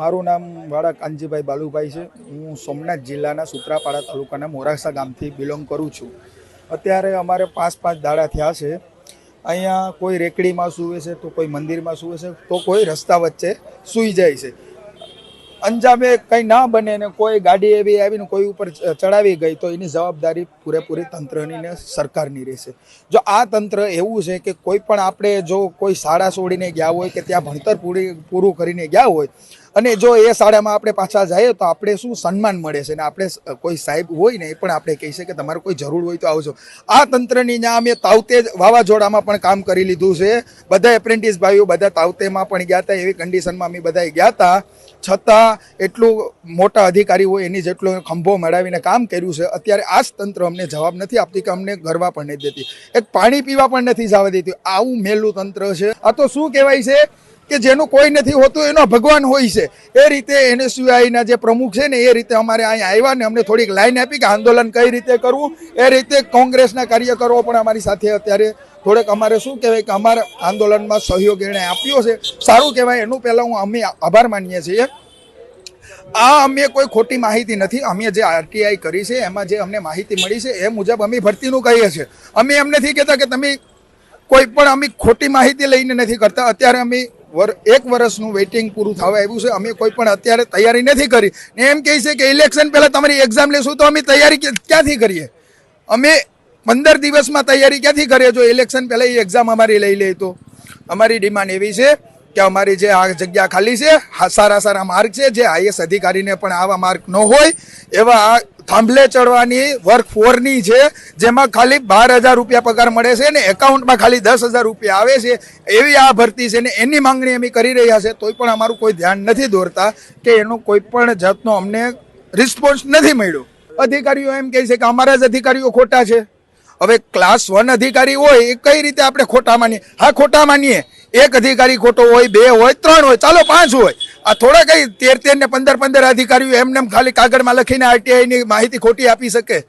મારું નામ વાળા કાનજીભાઈ બાલુભાઈ છે. હું સોમનાથ જિલ્લાના સુત્રાપાડા તાલુકાના મોરાસા ગામથી બિલોંગ કરું છું. અત્યારે અમારે પાંચ પાંચ દાડા થયા છે. અહીંયા કોઈ રેકડીમાં સૂવે છે તો કોઈ મંદિરમાં સૂવે છે તો કોઈ રસ્તા વચ્ચે સૂઈ જાય છે. અંજામે કંઈ ના બને ને કોઈ ગાડી એવી આવીને કોઈ ઉપર ચડાવી ગઈ તો એની જવાબદારી પૂરેપૂરી તંત્રની ને સરકારની રહેશે. જો આ તંત્ર એવું છે કે કોઈ પણ આપણે જો કોઈ શાળા છોડીને ગયા હોય કે ત્યાં ભણતર પૂરી, પૂરું કરીને ગયા હોય અને જો એ શાળામાં આપણે પાછા જઈએ તો આપણે શું સન્માન મળે છે? ને આપણે કોઈ સાહેબ હોય ને એ પણ આપણે કહી છે કે તમારે કોઈ જરૂર હોય તો આવજો. આ તંત્રની ત્યાં અમે તાવતે જ વાવાઝોડામાં પણ કામ કરી લીધું છે. બધા એપ્રેન્ટિસ ભાઈઓ બધા તાવતેમાં પણ ગયા હતા એવી કન્ડિશનમાં અમે બધા ગયા હતા છતાં એટલું મોટા અધિકારી હોય એની જેટલો ખંભો મેળવીને કામ કર્યું છે. અત્યારે આ જ તંત્ર અમને જવાબ નથી આપતી કે અમને ગરવા પણ નથી દેતી. એક પાણી પીવા પણ નથી જવા દેતી. આવું મેલું તંત્ર છે. આ તો શું કહેવાય છે? કે જેનું કોઈ નથી હોતું, એનો ભગવાન હોય છે. એ રીતે એને સિવાયના જે પ્રમુખ છે ને, એ રીતે અમારે અહીંયા આવ્યા ને અમને થોડીક લાઈન આપી કે આંદોલન કઈ રીતે કરવું. એ રીતે કોંગ્રેસના કાર્યકરો પણ અમારી સાથે અત્યારે થોડેક અમારે શું કહેવાય કે અમારા આંદોલનમાં સહયોગ એણે આપ્યો છે. સારું કહેવાય, એનું પહેલાં હું અમે આભાર માનીએ છીએ. આ અમે કોઈ ખોટી માહિતી નથી. અમે જે આરટીઆઈ કરી છે, એમાં જે અમને માહિતી મળી છે, એ મુજબ અમે ભરતીનું કહીએ છીએ. અમે એમ નથી કહેતા કે તમે કોઈ પણ અમે ખોટી માહિતી લઈને નથી કરતા. અત્યારે અમે વર એક વર્ષનું વેઇટિંગ પૂરું થવા આવ્યું છે. અમે કોઈ પણ અત્યારે તૈયારી નથી કરી. ને એમ કહે છે કે ઇલેક્શન પહેલાં તમારી એક્ઝામ લેશું તો અમે તૈયારી ક્યાંથી કરીએ? અમે પંદર દિવસમાં તૈયારી ક્યાંથી કરીએ? જો ઇલેક્શન પહેલાં એ એક્ઝામ અમારી લઈ લે તો. અમારી ડિમાન્ડ એવી છે કે અમારી જે આ જગ્યા ખાલી છે સારા સારા માર્ગ છે, જે આઈએસ અધિકારીને પણ આવા માર્ગ ન હોય, એવા આ થાંભલે ચડવાની વર્ક ફોરની છે, જેમાં ખાલી બાર હજાર રૂપિયા પગાર મળે છે ને એકાઉન્ટમાં ખાલી દસ હજાર રૂપિયા આવે છે, એવી આ ભરતી છે ને એની માંગણી અમે કરી રહ્યા છે, તોય પણ અમારું કોઈ ધ્યાન નથી દોરતા કે એનો કોઈ પણ જાતનો અમને રિસ્પોન્સ નથી મળ્યો. અધિકારીઓ એમ કહે છે કે અમારા જ અધિકારીઓ ખોટા છે. હવે ક્લાસ વન અધિકારી હોય, એ કઈ રીતે આપણે ખોટા માનીએ? હા, ખોટા માનીએ. એક અધિકારી ખોટો હોય, બે હોય, ત્રણ હોય, ચાલો પાંચ હોય. આ થોડા કઈ તેર તેર ને પંદર પંદર અધિકારીઓ એમને એમ ખાલી કાગળમાં લખીને આરટીઆઈ ની માહિતી ખોટી આપી શકે.